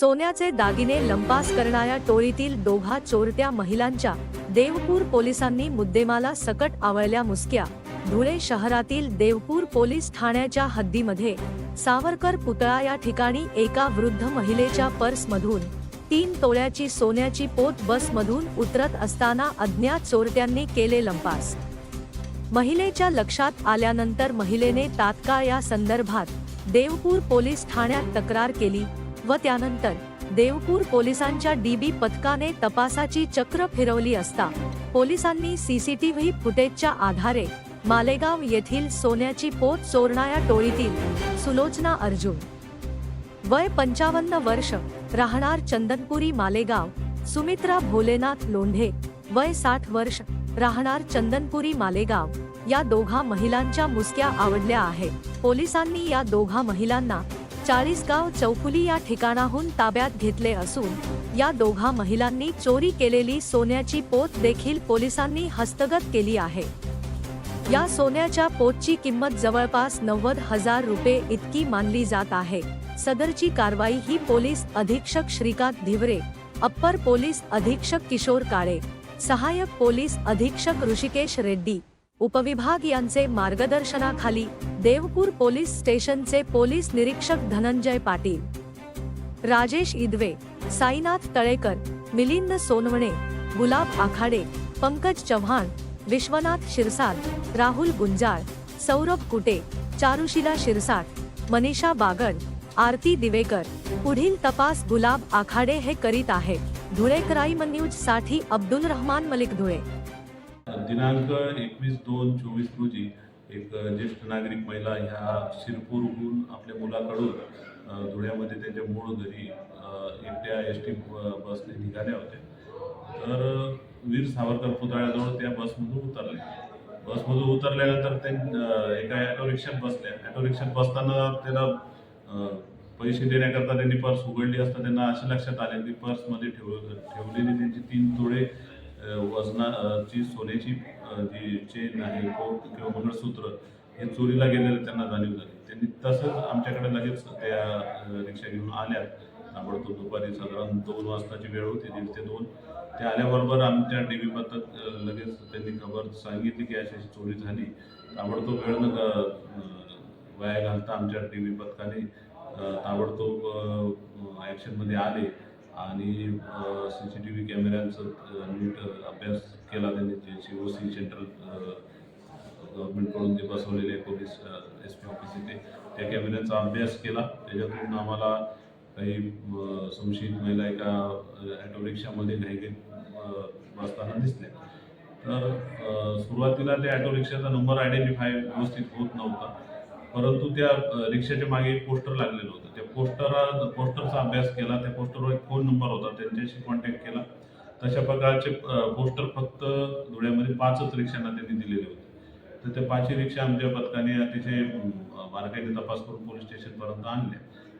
सोन्याचे दागिने लंपास करणाऱ्या टोळीतील दोघा चोरट्या महिलांच्या देवपूर पोलिसांनी मुद्देमाला सकट आवळल्या मुसक्या. धुळे शहरातील देवपूर पोलीस ठाण्याच्या हद्दीमध्ये सावरकर पुतळा या ठिकाणी एका वृद्ध महिलेच्या पर्समधून तीन तोळ्याची सोन्याची पोत बसमधून उतरत असताना अज्ञात चोरट्यांनी केले लंपास. महिलेच्या लक्षात आल्यानंतर महिलेने तात्काळ या संदर्भात देवपूर पोलीस ठाण्यात तक्रार केली. व त्यानंतर देवपूर पोलिसांच्या डीबी पथकाने तपासाची चक्र फिरवली असता पोलिसांनी सीसीटीव्ही फुटेजच्या आधारे मालेगाव येथील सोन्याची पोत चोरणाऱ्या टोळीतील सुलोचना अर्जुन. वय पंचावन्न वर्ष राहणार चंदनपुरी मालेगाव सुमित्रा भोलेनाथ लोंढे वय साठ वर्ष राहणार चंदनपुरी मालेगाव या दोघा महिलांच्या मुसक्या आवडल्या आहेत. पोलिसांनी या दोघा महिलांना चाळीसगाव चौफुली या ठिकाणाहून ताब्यात घेतले असून या दोघा महिलांनी चोरी केलेली सोन्याची पोत देखील पोलिसांनी हस्तगत केली आहे. या सोन्याच्या पोतची किंमत जवळपास नव्वद हजार रुपये इतकी मानली जात आहे. सदरची कारवाई ही पोलीस अधीक्षक श्रीकांत धिवरे अप्पर पोलीस अधीक्षक किशोर काळे सहाय्यक पोलीस अधीक्षक ऋषिकेश रेड्डी उपविभाग यांचे मार्गदर्शनाखाली देवपूर पोलीस स्टेशनचे पोलीस निरीक्षक धनंजय पाटील राजेश इदवे साईनाथ तळेकर मिलिंद सोनवणे गुलाब आखाडे पंकज चव्हाण विश्वनाथ शिरसाट राहुल गुंजाळ सौरभ कुटे चारुशिला शिरसाट मनीषा बागड आरती दिवेकर पुढील तपास गुलाब आखाडे हे करीत आहेत. धुळे क्राईम न्यूजसाठी अब्दुल रहमान मलिक धुळे. दिनांक एकवीस दोन चोवीस रोजी एक ज्येष्ठ नागरिक महिला ह्या शिरपूरहून आपल्या मुलाकडून धुळ्यामध्ये त्यांच्या मूळ घरी एकट्या एस टी बसने निघाल्या होत्या. तर वीर सावरकर पुतळ्याजवळ त्या बसमधून उतरल्या बसमधून उतरल्यानंतर ते एका ॲटो रिक्षात बसल्या. ॲटो रिक्षात बसताना त्याला पैसे देण्याकरता त्यांनी पर्स उघडली असता त्यांना असे लक्षात आले. की पर्समध्ये ठेव ठेवलेली त्यांची तीन तोडे वजनाची सोन्याची जी चेन आहे कोट किंवा मंगळसूत्र हे चोरीला गेलेलं त्यांना जाणीव झाली. त्यांनी तसंच आमच्याकडे लगेच त्या रिक्षा घेऊन आल्या ताबडतोब दुपारी साधारण दोन वाजताची वेळ होती दीड ते दोन. ते आल्याबरोबर आमच्या डी व्ही पथक लगेच त्यांनी खबर सांगितली की अशी चोरी झाली. ताबडतोब वेळ न वाया घालता आमच्या टी व्ही पथकाने ताबडतोब ॲक्शनमध्ये आले. आणि सी सी टी व्ही कॅमेऱ्यांचं नीट अभ्यास केला त्यांनी जे सी ओ सी सेंट्रल गव्हर्नमेंटकडून ते बसवलेले पोलीस एस पी ऑफिस इथे. त्या कॅमेऱ्यांचा अभ्यास केला. त्याच्यातून आम्हाला काही संशयित महिला एका ॲटो रिक्षामध्ये घाईघाई बसताना दिसल्या. तर सुरुवातीला त्या ॲटो रिक्षाचा नंबर आयडेंटिफाय व्यवस्थित होत नव्हता. परंतु त्या रिक्षाच्या मागे एक पोस्टर लागलेलं होतं. त्या पोस्टरा पोस्टरचा अभ्यास केला. त्या पोस्टरवर एक फोन नंबर होता. त्यांच्याशी कॉन्टॅक्ट केला. तशा प्रकारचे पोस्टर फक्त धुळ्यामध्ये पाचच रिक्षांना त्यांनी दिलेले होते. तर त्या पाचही रिक्षा आमच्या पथकाने अतिशय बारकाईने तपास करून पोलीस स्टेशनपर्यंत आणल्या.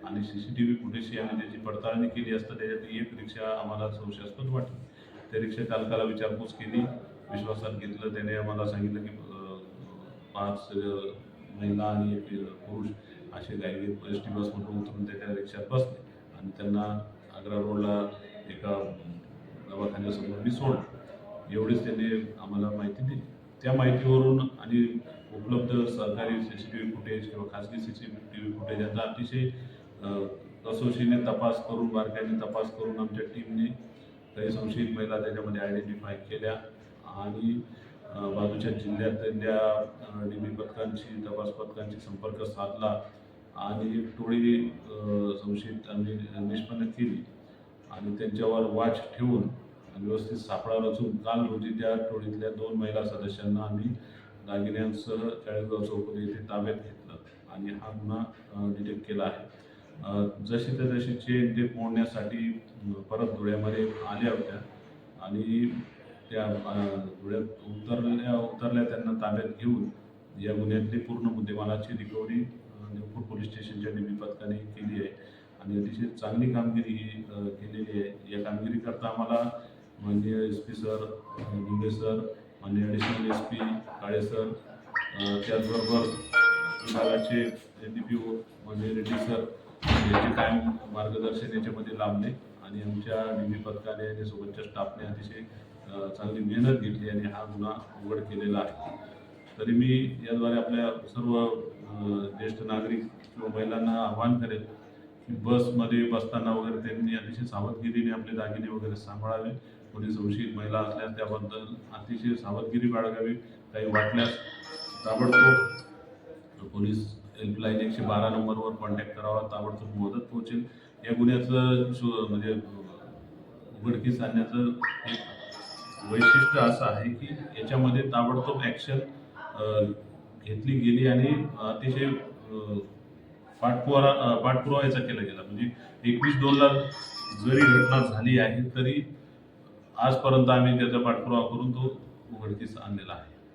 आणि सी सी टी व्ही फुटेजशी आम्ही त्याची पडताळणी केली असता त्याच्यात एक रिक्षा आम्हाला संशयास्पद वाटली. त्या रिक्षा चालकाला विचारपूस केली. विश्वासात घेतलं. त्याने आम्हाला सांगितलं की पाच महिला आणि एक पुरुष असे गायगे एस टी बसमधून उतरून त्याच्या रिक्षात बसले. आणि त्यांना आग्रा रोडला एका दवाखान्यासमोर मी सोडलं. एवढीच त्यांनी आम्हाला माहिती दिली. त्या माहितीवरून आणि उपलब्ध सरकारी C C T V footage किंवा खाजगी C C T V footage यांचा अतिशय कसोशीने तपास करून बारकाईने तपास करून आमच्या टीमने काही संशयित महिला त्याच्यामध्ये आयडेंटिफाय केल्या. आणि बाजूच्या जिल्ह्यातल्या डी बी पथकांशी तपास पथकांशी संपर्क साधला आणि टोळी संशयित आम्ही निष्पन्न केली. आणि त्यांच्यावर वाच ठेवून व्यवस्थित सापळा रचून काल रोजी त्या टोळीतल्या दोन महिला सदस्यांना आम्ही दागिन्यांसह चाळीसगाव चौकडी येथे ताब्यात घेतलं आणि हा गुन्हा डिटेक्ट केला आहे. जशी त्या जशी चेन ते मोडण्यासाठी परत धुळ्यामध्ये आल्या होत्या आणि त्या धुळ्यात उतरल्या उतरल्या त्यांना ताब्यात घेऊन या गुन्ह्यातली पूर्ण मुद्देमालाची रिकव्हरी देवपूर पोलीस स्टेशनच्या डीबी पथकाने केली आहे. आणि अतिशय चांगली कामगिरी ही केलेली आहे. या कामगिरीकरता आम्हाला माननीय S P sir Gunde sir माननीय additional S P Kale sir त्याचबरोबर विभागाचे डी पी ओ माननीय रेड्डी सर याचे कायम मार्गदर्शन याच्यामध्ये लाभले. आणि आमच्या डीबी पथकाने आणि सोबतच्या स्टाफने अतिशय चांगली मेहनत घेतली आणि हा गुन्हा उघड केलेला आहे. तरी मी याद्वारे आपल्या सर्व ज्येष्ठ नागरिक किंवा महिलांना आवाहन करेल की बसमध्ये बसताना वगैरे त्यांनी अतिशय सावधगिरीने आपले दागिने वगैरे सांभाळावे. कोणी संशयित महिला असल्यास त्याबद्दल अतिशय सावधगिरी बाळगावी. काही वाटल्यास ताबडतोब पोलीस हेल्पलाईन एकशे बारा नंबरवर कॉन्टॅक्ट करावा. ताबडतोब मदत पोहोचेल. या गुन्ह्याचं शो म्हणजे उघडकीस आणण्याचं एक वैशिष्ट्य असं आहे की याच्यामध्ये ताबडतोब ॲक्शन घेतली गेली आणि अतिशय पाठपुरा पाठपुरावा याचा केला गेला. म्हणजे एकवीस दोनला जरी घटना झाली आहे तरी आजपर्यंत आम्ही त्याचा पाठपुरावा करून तो उघडकीस आणलेला आहे.